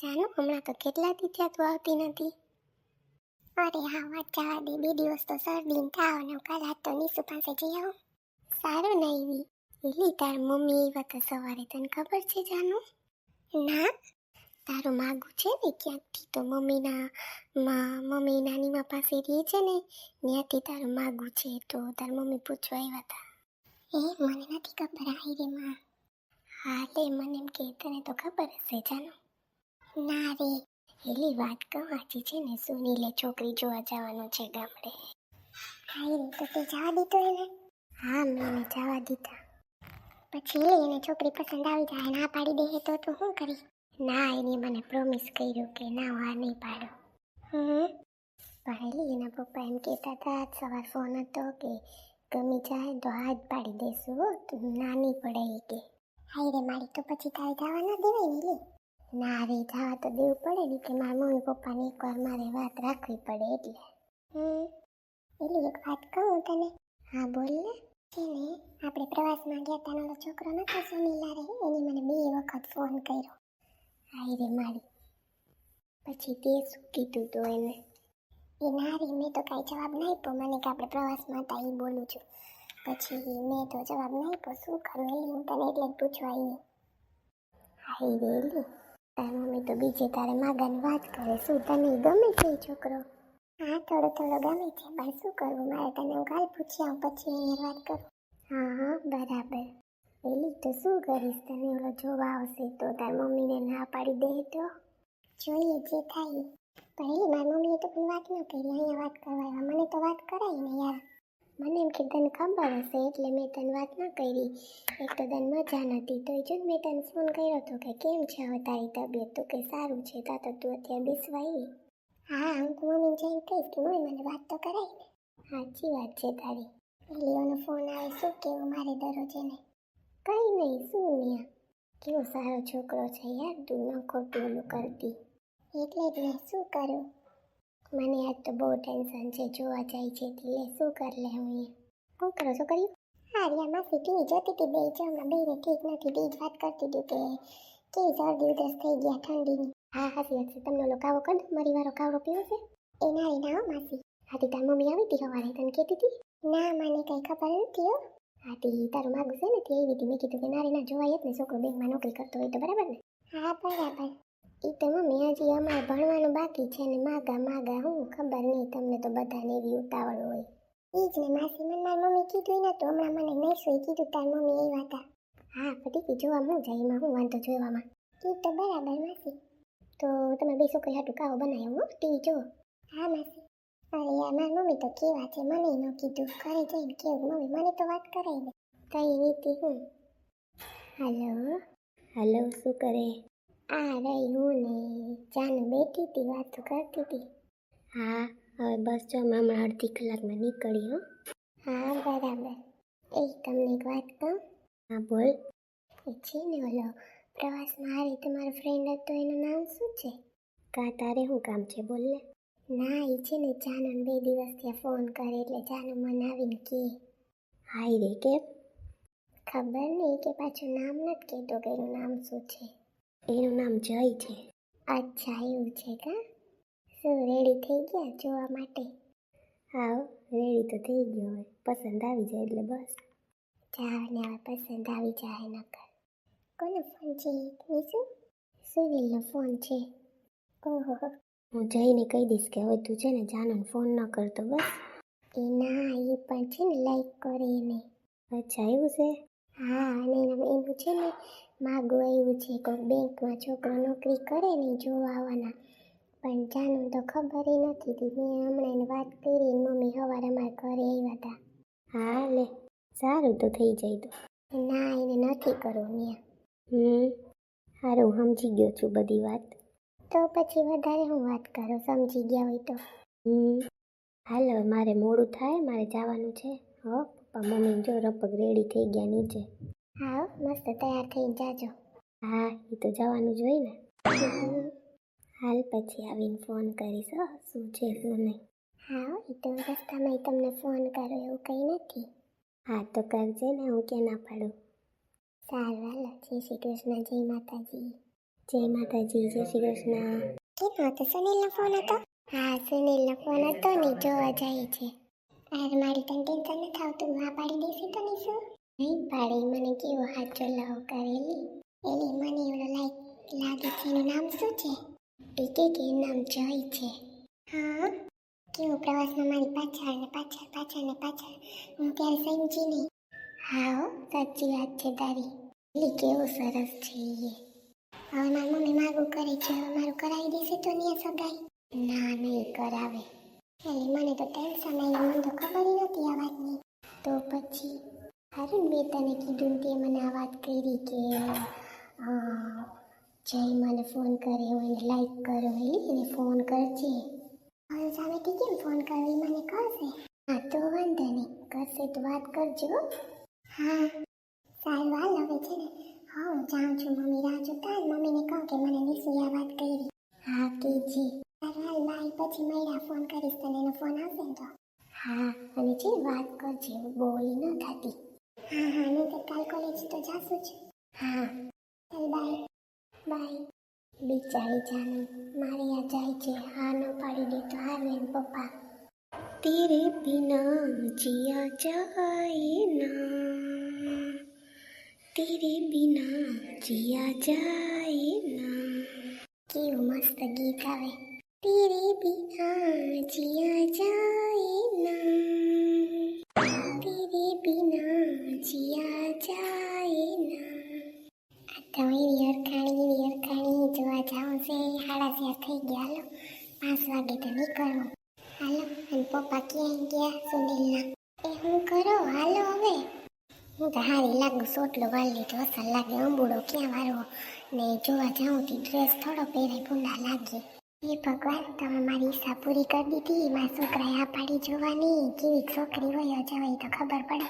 જાનુ, હમણાં તો કેટલા દી થયા તું આવતી નથી? અરે હા, વાત જવા દે. બે દિવસ તો શરદી તાવ ને કાલ હાથ તો નીસુ પાસે જઈ આવું. સારું ના એવી લીલી તાર મમ્મી આવ્યા તો સવારે તને ખબર છે જાનુ? ના. તારું માગું છે ને ક્યાંકથી? તો મમ્મીના મમ્મી નાનીમાં પાસે રહે છે ને, ત્યાંથી તારું માગું છે. તો તાર મમ્મી પૂછવા આવ્યા હતા એ, મને નથી ખબર. આઈ રે, માં. હા, લે, મને એમ કે, તને તો ખબર હશે જાનુ. ના રે એલી વાત કહું આજે છે ને સુનીલે છોકરી જોવા જવાનું છે ગામડે. હાઈ રે, તો તે જવા દીધો એને? હા, મેં એને જવા દીધા. પછી એલી એને છોકરી પસંદ આવી જાય, ના પાડી દે તો તું શું કરી ના, એને મને પ્રોમિસ કર્યું કે ના, હું નહીં પાડું. હમ? પણ એલી એના પપ્પા એમ કહેતા હતા, આજ સવાર ફોન હતો કે ગમી જાય તો હાથ પાડી દેશું તું ના નહીં પડે કે. હાઈ રે, મારી તો પછી તારે જવા ના દેવાય ને ના રે જવા તો દેવું પડે ને કે મારા મમ્મી પપ્પાને એકવાર મારે વાત રાખવી પડે એટલે. હમ. એલી એક વાત કહું તને? હા, બોલ ને. છે ને, આપણે પ્રવાસમાં ગયા તા ઓલો છોકરો નતો સુનીલા રે, એને મને બે વખત ફોન કર્યો. આઈ રે મારી. પછી તે શું કીધું તો એને? એ ના રે, મેં તો કાંઈ જવાબ નહીં આપ્યો. મને કે આપણે પ્રવાસમાં હતા એ બોલું છું. પછી મેં તો જવાબ નહીં આપ્યો. શું કરું એલી? હું તને એટલે પૂછવા આવી રે તારી મમ્મી તો બીજે તારે માગાની વાત કરે શું તને ગમે છે છોકરો? હા થોડો થોડો ગમે છે પણ શું કરવું? મારે તને હું કાલ પૂછી આવું પછી એની વાત કરું. હા હા બરાબર. એલી તો શું કરીશ? તને ઓલો જોવા આવશે તો તાર મમ્મીને ના પાડી દે તો? જોઈએ જે થાય. પણ એલી મારી મમ્મીએ તો કોઈ વાત ન કરી અહીંયા વાત કરવા મને તો વાત કરાવી ને યાર. મને એમ કે તને ખબર હશે એટલે મેં તને વાત ન કરી. એક તો તને મજા નથી તો જો મેં તને ફોન કર્યો હતો કે કેમ છે હવે તારી તબિયત? તો કે સારું છે, તા તો તું અત્યારે બેસવા હા હું તો મમ્મીને જઈને કહીશ કે મમ્મી મને વાત તો કરાવી ને. સાચી વાત છે તારી. લીઓનો ફોન આવે, શું કેવું મારે દરરોજ એને? કંઈ નહીં, શું નિયા કેવો સારો છોકરો છે યાર, તું ન ખોટું ઓલું કરતી. એટલે જ મેં શું કરું? મને આજ તો બહુ ટેન્શન છે, જોવા જાય છે એટલે શું કર લે હું શું કરો છો કર્યું? હા, રિયામાં સીટી જોતી હતી બે, જો હમણાં બેને ઠીક નથી, બે જ વાત કરતી હતી કે કેવી શરદી ઉધરસ થઈ ગયા ઠંડીની. હા હાસી વાત છે. તમને ઓલો કાવો કર, મારી વારો કાવડો પીવો છે. એ ના રે, ના હો, માસી. હાથી તાર મમ્મી આવી હતી સવારે, તને કહેતી હતી? ના, મને કંઈ ખબર નથી હો. હાથી તારું માગું છે ને, તે એવી હતી. મેં કીધું કે ના રે, ના જોવાય જ ને, છોકરો બેંકમાં નોકરી કરતો હોય તો બરાબર ને? હા, બરાબર. એ તો મમ્મી હજી અમારે ભણવાનું બાકી છે ને માગા માગા હું ખબર નહીં, તમને તો બધાને એવી ઉતાવળ હોય. એ જ ને માસી મને મારી મમ્મી કીધું નતું, હમણાં મને નહીં શું કીધું તાર મમ્મી એ વાત હા પટી જોવા હું જાય એમાં, હું વાંધો જોવામાં? એ તો બરાબર માસી. તો તમે બે છોકરી હાટું કાવો બનાવ્યો હો, ટીવી જુઓ હા, માસી. અરે યાર, મારી મમ્મી તો કેવા છે, મને ન કીધું. ઘરે જઈને કેવું, મમ્મી મને તો વાત કરાવી દે કઈ રીતે હું? હલો. હલો, શું કરે? આ રહી હું ને જાને બેઠી હતી વાતો કરતી હતી હા હવે બસ જો હમણાં અડધી કલાકમાં નીકળી હો. હા બરાબર. એ તમને એક વાત કહું? હા બોલ. એ છે ને ઓલો પ્રવાસમાં હારે તમારો ફ્રેન્ડ હતો એનું નામ શું છે? કા તારે શું કામ છે? બોલ ને. ના એ છે ને જાનન બે દિવસ ત્યાં ફોન કરે એટલે જાનુ મને આવીને કે હાય રે કેમ? ખબર નહીં કે પાછું નામ નથી કહેતો કે એનું નામ શું છે. એનું નામ જય છે. અચ્છા એવું છે કા? શું રેડી થઈ ગયા જોવા માટે? હા રેડી તો થઈ ગયો હવે. પસંદ આવી જાય એટલે બસ. ચાલ ને હવે પસંદ આવી જાય નકર. કોનો ફોન છે? નીસુ સુનિલનો ફોન છે. ઓહો. હું જઈને કહી દઈશ કે હવે તું છે ને જાનન ફોન ન કરતો બસ. એ ના, એ પણ છે ને લાઈક કરે એને. અચ્છા, એવું છે? હા, અને એનું છે ને માગું આવ્યું છે કોઈ બેંકમાં છોકરો નોકરી કરે ને જોવા આવવાના. પણ જાનું તો ખબર નથી હતી. મેં હમણાં એને વાત કરી મમ્મી સવારે અમારા ઘરે આવ્યા હતા. હા લે સારું તો થઈ જાય તો. ના એને નથી કરવું ત્યાં હમ સારું સમજી ગયો છું બધી વાત. તો પછી વધારે હું વાત કરો સમજી ગયા હોય તો. હમ હાલ મારે મોડું થાય મારે જવાનું છે. હો પપ્પા મમ્મી જો રપક રેડી થઈ ગયા નીચે. હા મસ્ત, તૈયાર થઈને જાજો. હા એ તો જવાનું જ હોય ને. હાલ પછી આવીને ફોન કરીશ, હો, શું છે, શું નહીં. હા એ તો રસ્તામાં તમને ફોન કરો એવું કંઈ નથી. હા, તો કરજે ને, હું કે ના પાડું. સારું, હાલો. જય શ્રી કૃષ્ણ, જય માતાજી. જય માતાજી, જય શ્રી કૃષ્ણ. કેનો હતો સુનિલનો ફોન હતો? હા, સુનિલનો ફોન હતો ને, જોવા જાય છે. આર મારી તને ટેન્શન નથી આવતું. હા પાડી દેશે તો નહીં શું? નહીં પાડી મને કેવો હાથ લાવ કરેલી? એલી, મને એવડો લાઈક લાગે છે, એનું નામ શું છે? એ કે નામ જય છે. હા? કેવો પ્રવાસમાં મારી પાછળ ને પાછળ પાછળ ને પાછળ? હું ત્યારે સમજી નહીં. હા, સાચી વાત છે તારી. એલી, કેવું સરસ છે એ. હવે મારી મમ્મી માગું કરે છે, હવે મારું કરાવી દેશે તો નહીં સગાઈ? ના, નહીં કરાવે. એટલે મને તો ટેન્શન આવી મને તો ખબર નથી આ વાતની. તો પછી? ને મેં તને કીધું તે મને આ વાત કરી કે જય મને ફોન કરે હું એને લાઈક કરું એને ફોન કરજે. હવે સામેથી કેમ ફોન કરવી? મને કરશે હા, તો વાંધો નહીં. કરશે તો વાત કરજો. હા. સારું, હાલ હવે છે ને, હા, હું જાઉં છું મમ્મી રાહ જોતા મમ્મીને કહું કે મને નિશુએ આ વાત કરી. હા, કીજી. સારું, હાલ બાય પછી મૈરા ફોન કરીશ તને, એનો ફોન આવશે ને તો. હા, અને છે વાત કરજે બોલી ન થતી. હા હા નહીં તો કાલ કોલેજ તો જાશું જ હા ચાલ બાય બાય બિચારી જાનુ મારે આ જાય છે હા ન પાડી દે તો હારે પપ્પા તેરે બિના જિયા જાય ના તેરે બિના જીયા જાય ના કેવું મસ્ત ગીત આવે તેરે બિના જીયા જાય ના આ તો એવી અરખાણી એવી જોવા જાઉં છે. સાડા ચાર થઈ ગયા. હાલો, પાંચ વાગે તો નીકળવું હાલો, અને પપ્પા ક્યાં ગયા? સુનિલના. એ હું કરો? હાલો હવે. હું તો હારી લાગુ, સોટલો વાળી લીધો અસર લાગે. અંબુડો ક્યાં વારવો? ને જોવા જાઉં તી ડ્રેસ થોડો પહેરાય, ભૂંડા લાગે. હે ભગવાન, તમે મારી ઈચ્છા પૂરી કરી દીધી. મારા છોકરાએ આ પાડી જોવાની. કેવી છોકરી હોય જવાય તો ખબર પડે.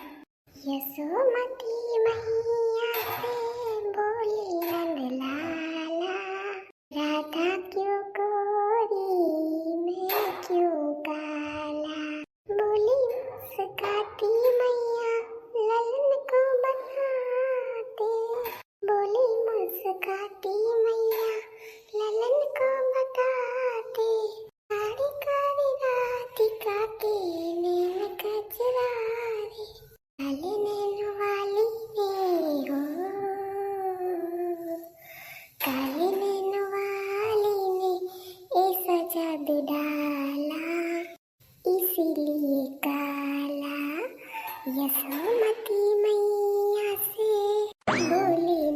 યશોમતી મૈયા સરસ્વતી મૈયા સે બોલી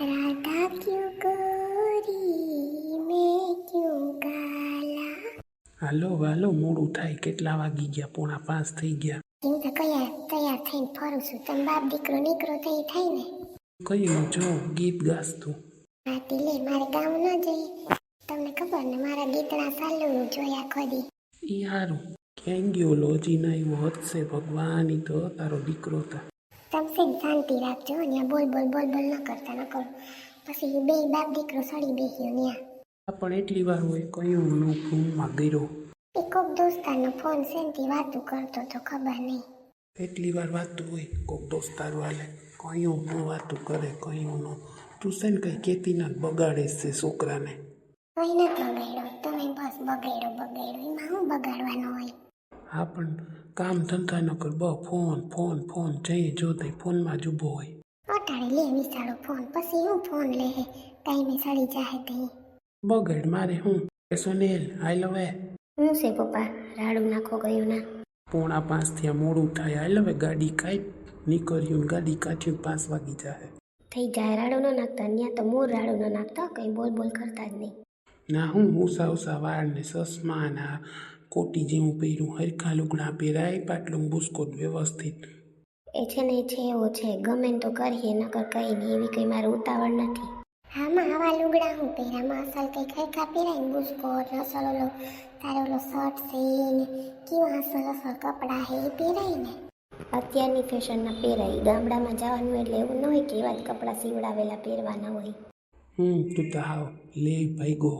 રાધા ક્યું ગોરી મેં ક્યું કાલા હાલો હાલો મોડું થાય કેટલા વાગી ગયા? પોણા પાંચ થઈ ગયા. હું તો કયા તૈયાર થઈને ફરું છું. તમે બાપ દીકરો નીકળો તો થાય ને. કયું જો ગીત ગાસ તું હા તીલે મારે ગામ ન જઈ તમને ખબર ને મારા ગીતના ચાલુ જોયા ખોદી. ઈ હારું. ક્યાં ગયો લોજી ના એવો હદશે ભગવાન ઈ તો તારો દીકરો તા તમે છે શાંતિ રાખજો અહીંયા બોલ બોલ બોલ બોલ ન કરતા ન કરો પછી બે બાપ દીકરો સડી બેસ્યો આ પણ એટલી વાર હોય કયું નો રૂમમાં ગયો એ કોક દોસ્તારનો ફોન છે વાતું કરતો તો ખબર નહીં એટલી વાર વાતું હોય કોક દોસ્તાર વાલે કયું નો વાતું કરે કયું નો તું છે ને કઈ કેતી ના બગાડે છે છોકરાને કઈ નથી બગાડ્યો તમે બસ બગાડ્યો બગાડ્યો એમાં હું બગાડવાનો હોય હા પણ કામ ધંધા ન કર. બ ફોન ફોન ફોન જઈ જો તે ફોનમાં જ ઊભો હોય. અટાડે લે વિચારો ફોન પછી હું ફોન લે ટાઈમે સડી જાહે તે બગડ મારે હું? એ સુનિલ હાલ હવે હું છે પપ્પા? રાડું નાખો ગયું ના. પોણા પાંચથી મોડું થાય. આઈ લવ ગાડી કાઈ નીકળ્યું ગાડી કાઢ્યું પાંચ વાગી જાય થઈ જાય રાડું ન નાખતા. ત્યાં તો મોર રાડું ન નાખતા. કંઈ બોલ બોલ કરતા જ નહીં. ના હું હું સાવ વાળ ને ચશ્મા ને આ કોટી જેવું પહેર્યું હરખા લુગડા પહેરાય પાટલું બુસ્કોટ વ્યવસ્થિત. એ છે ને છે એવો છે. ગમે ને તો કરીએ નકર કઈ નહીં એવી કઈ મારું ઉતાવળ નથી. હામાં આવા લુગડા હું પહેરામાં અસલ કઈ ખરખા પહેરાય? ને બુસ્કોટ અસલ ઓલો તારો ઓલો શર્ટ છે ને. કેવા અસલ અસલ કપડાં હે એ પહેરાય ને? અત્યારની ફેશનના પહેરાય. ગામડામાં જવાનું એટલે એવું ન હોય કે એવા જ કપડાં સીવડાવેલા પહેરવાના હોય. હમ તું તો હાવ લે ભાઈગો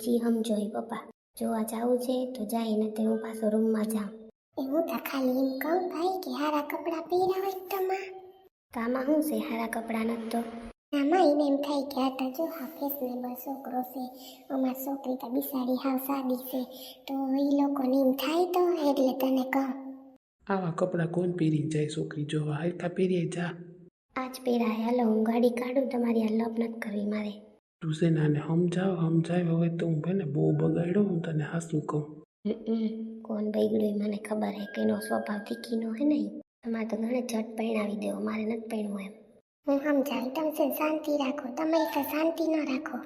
જી સમજો પપ્પા. જોવા જાવું છે તો જાય નથી તે હું પાછો રૂમમાં જાઉં એ હું તો ખાલી એમ કહું ભાઈ કે હારા કપડાં પહેર્યા હોય તો કામાં શું છે હારા કપડાં નથી તો? આમાં એને એમ થાય કે આ તો જો હા બસ છોકરો છે અમાર છોકરી તો બિસાડી હાવ સાદી છે તો એ લોકોને એમ થાય તો એટલે તને કહું. આવા કપડાં કોણ પહેરીને જાય છોકરી જોવા? હરખા પહેરીએ જા. આજ પહેરાય. હાલો હું ગાડી કાઢું તમારી આ લપ નથી કરવી મારે. તું છે ને આને સમજાવ સમજાવ હવે તો હું ને બહુ બગાડ્યો હું તને હાસું કહું? કોણ બગડ્યું મને ખબર હે કે એનો સ્વભાવ તીખીનો હે નહીં તમારે તો ઘણે ઝટ પહેણાવી દેવો મારે નથી પહેણવું એમ. હું સમજાવી તમે છે શાંતિ રાખો તમે શાંતિ ન રાખો.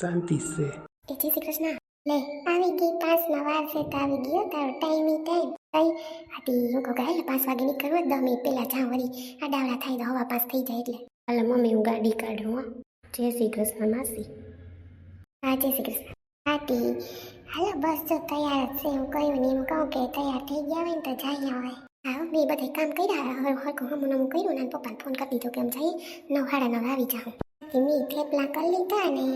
શાંતિ છે. એ જય શ્રી કૃષ્ણ. લે આવી ગઈ પાંચના વાર છે તો આવી ગયો તારો ટાઈમ ઈ ટાઈમ કઈ? આટી હું કહું પાંચ વાગે નીકળવા દસ મિનિટ પહેલા જાઉં વળી ડાવડા થાય તો હવા પાસ થઈ જાય એટલે. હાલ મમ્મી હું ગાડી કાઢું હો. જય શ્રી કૃષ્ણ માસી. હા, જય શ્રી કૃષ્ણ. આથી હાલો, બસ જો તૈયાર જ છે. હું કહ્યું ને એમ કહું કે તૈયાર થઈ ગયા હોય ને તો જઈએ હવે હા મેં બધા કામ કર્યા હવે. હરખું હમું નમું કર્યું ને પપ્પાને ફોન કરી દીધો કે એમ જઈએ નવ સાડા આવી જાઉં. મેં થેપલા કરી લીધા ને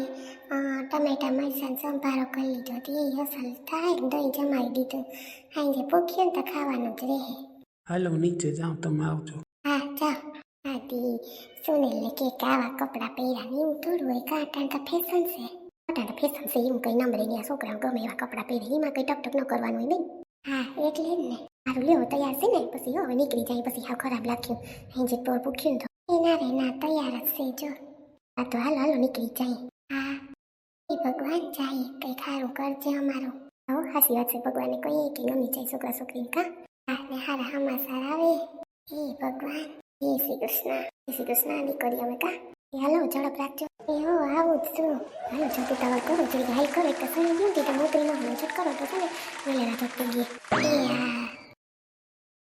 ટમેટા મરચાં સંભારો કરી લીધો તે અસલ થાય દહીં જમાઈ દીધું. સાંજે ભૂખ્યું ને તો ખાવાનું જ રહે. હાલો નીચે જાઉં, તમે આવજો. હા આથી સુનેલને કે કે આવા કપડાં પહેર્યા ને એવું થોડું હોય. કાંટા તો ફેશન છે. કાંટા તો ફેશન છે એવું કંઈ નંબરે ગયા છોકરાઓ ગમે એવા કપડાં પહેરે. એમાં કંઈ ટક ટક ન કરવાનું હોય બેન હા, એટલે જ ને. મારું લેવો તૈયાર છે ને? પછી હવે નીકળી જાય. પછી, હાવ ખરાબ લાગ્યું. સાંજે પોર ભૂખ્યું ને તો. એ ના રે, ના, તૈયાર જ છે, જો. આ તો હાલો હાલો, નીકળી જાય. હા. એ ભગવાન જાય. કંઈ ખારું કરજે અમારું. હો હાસી વાત છે. ભગવાનને કહીએ કે ગમી જાય છોકરા છોકરી કા? હા, ને હારા હમાસાર આવે. હે ભગવાન. હે શ્રી કૃષ્ણ હે શ્રી કૃષ્ણ દીકરી અમે કા એ હાલો ઝડપ રાખજો. એ હો, આવું જ છું. હાલો, જતું તવર કરો જરી હાઈ કરો. તો સણી ગયું તો નોકરી ન હોય છટ કરો, તો છે ને વેલેરા તો ગઈ